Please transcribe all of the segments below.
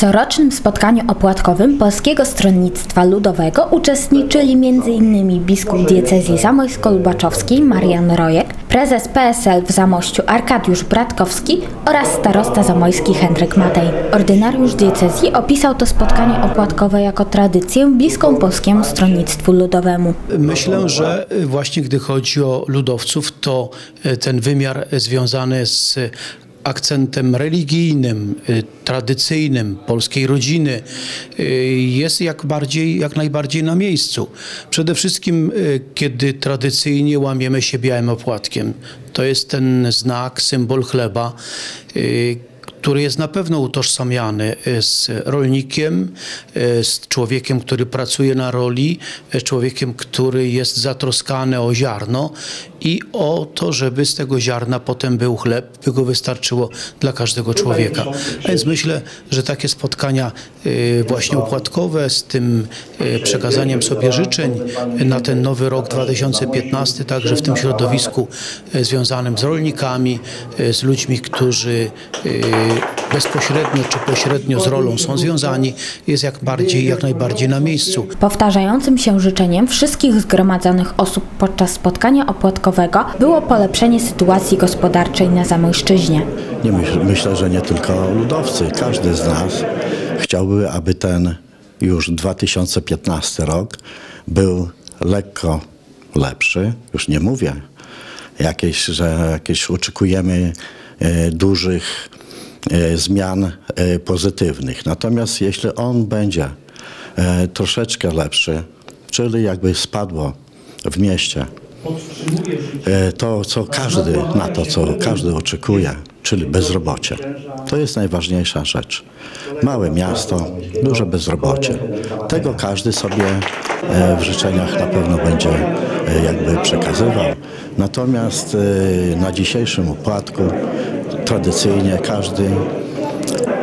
corocznym spotkaniu opłatkowym Polskiego Stronnictwa Ludowego uczestniczyli m.in. biskup diecezji zamojsko-lubaczowskiej Marian Rojek, prezes PSL w Zamościu Arkadiusz Bratkowski oraz starosta zamojski Henryk Matej. Ordynariusz diecezji opisał to spotkanie opłatkowe jako tradycję bliską Polskiemu Stronnictwu Ludowemu. Myślę, że właśnie gdy chodzi o ludowców, to ten wymiar związany z akcentem religijnym, y, tradycyjnym polskiej rodziny y, jest jak, bardziej, jak najbardziej na miejscu. Przede wszystkim, y, kiedy tradycyjnie łamiemy się białym opłatkiem. To jest ten znak, symbol chleba, który jest na pewno utożsamiany e, z rolnikiem, e, z człowiekiem, który pracuje na roli, e, człowiekiem, który jest zatroskany o ziarno i o to, żeby z tego ziarna potem był chleb, by go wystarczyło dla każdego człowieka. Więc myślę, że takie spotkania właśnie układkowe z tym przekazaniem sobie życzeń na ten nowy rok 2015, także w tym środowisku związanym z rolnikami, z ludźmi, którzy bezpośrednio czy pośrednio z rolą są związani, jest jak, bardziej, jak najbardziej na miejscu. Powtarzającym się życzeniem wszystkich zgromadzonych osób podczas spotkania opłatkowego było polepszenie sytuacji gospodarczej na Zamojszczyźnie. Nie myśl, myślę, że nie tylko ludowcy, każdy z nas chciałby, aby ten już 2015 rok był lekko lepszy. Już nie mówię jakieś, że jakieś oczekujemy e, dużych zmian e, pozytywnych. Natomiast jeśli on będzie e, troszeczkę lepszy, czyli jakby spadło w mieście to, co każdy, na to, co każdy oczekuje, czyli bezrobocie. To jest najważniejsza rzecz. Małe miasto, duże bezrobocie. Tego każdy sobie w życzeniach na pewno będzie jakby przekazywał. Natomiast na dzisiejszym układku tradycyjnie każdy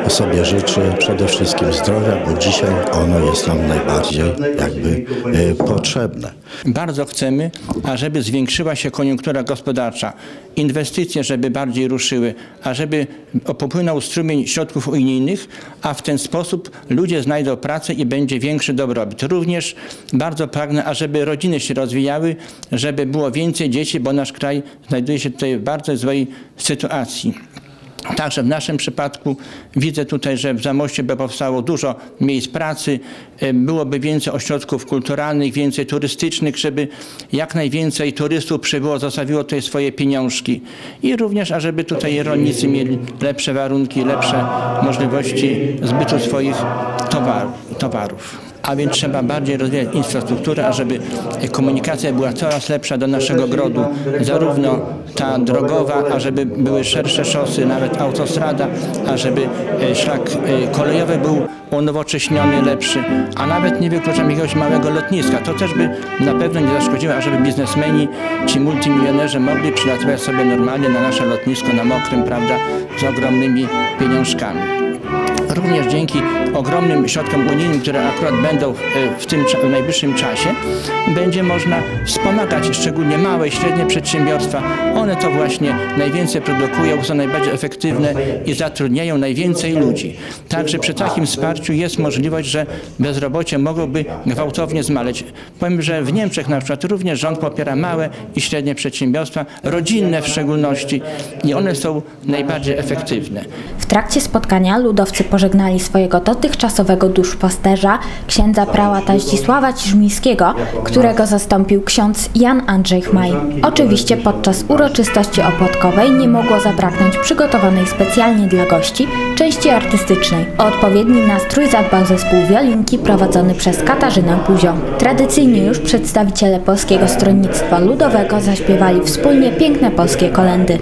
sobie życzy przede wszystkim zdrowia, bo dzisiaj ono jest nam najbardziej jakby e, potrzebne. Bardzo chcemy, ażeby zwiększyła się koniunktura gospodarcza, inwestycje, żeby bardziej ruszyły, ażeby popłynął strumień środków unijnych, a w ten sposób ludzie znajdą pracę i będzie większy dobrobyt. Również bardzo pragnę, ażeby rodziny się rozwijały, żeby było więcej dzieci, bo nasz kraj znajduje się tutaj w bardzo złej sytuacji. Także w naszym przypadku widzę tutaj, że w Zamoście by powstało dużo miejsc pracy, e, byłoby więcej ośrodków kulturalnych, więcej turystycznych, żeby jak najwięcej turystów przybyło, zostawiło tutaj swoje pieniążki. I również, ażeby tutaj rolnicy mieli lepsze warunki, lepsze możliwości zbytu swoich towarów a więc trzeba bardziej rozwijać infrastrukturę, ażeby komunikacja była coraz lepsza do naszego grodu, zarówno ta drogowa, ażeby były szersze szosy, nawet autostrada, ażeby e, szlak e, kolejowy był unowocześniony, lepszy, a nawet nie wykluczam jakiegoś małego lotniska. To też by na pewno nie zaszkodziło, ażeby biznesmeni, ci multimilionerzy mogli przylatywać sobie normalnie na nasze lotnisko, na mokrym, prawda, z ogromnymi pieniążkami. Również dzięki ogromnym środkom unijnym, które akurat będą w tym w najbliższym czasie, będzie można wspomagać szczególnie małe i średnie przedsiębiorstwa. One to właśnie najwięcej produkują, są najbardziej efektywne i zatrudniają najwięcej ludzi. Także przy takim wsparciu jest możliwość, że bezrobocie mogłoby gwałtownie zmaleć. Powiem, że w Niemczech na przykład również rząd popiera małe i średnie przedsiębiorstwa, rodzinne w szczególności i one są najbardziej efektywne. W trakcie spotkania ludowcy pożegnali swojego dotychczasowego duszpasterza, księdza prałata Zdzisława Ciżmińskiego, którego zastąpił ksiądz Jan Andrzej Chmaj. Oczywiście podczas uroczystości opłatkowej nie mogło zabraknąć przygotowanej specjalnie dla gości części artystycznej. O odpowiedni nastrój zadbał zespół Wiolinki prowadzony przez Katarzynę Puzio. Tradycyjnie już przedstawiciele Polskiego Stronnictwa Ludowego zaśpiewali wspólnie piękne polskie kolendy.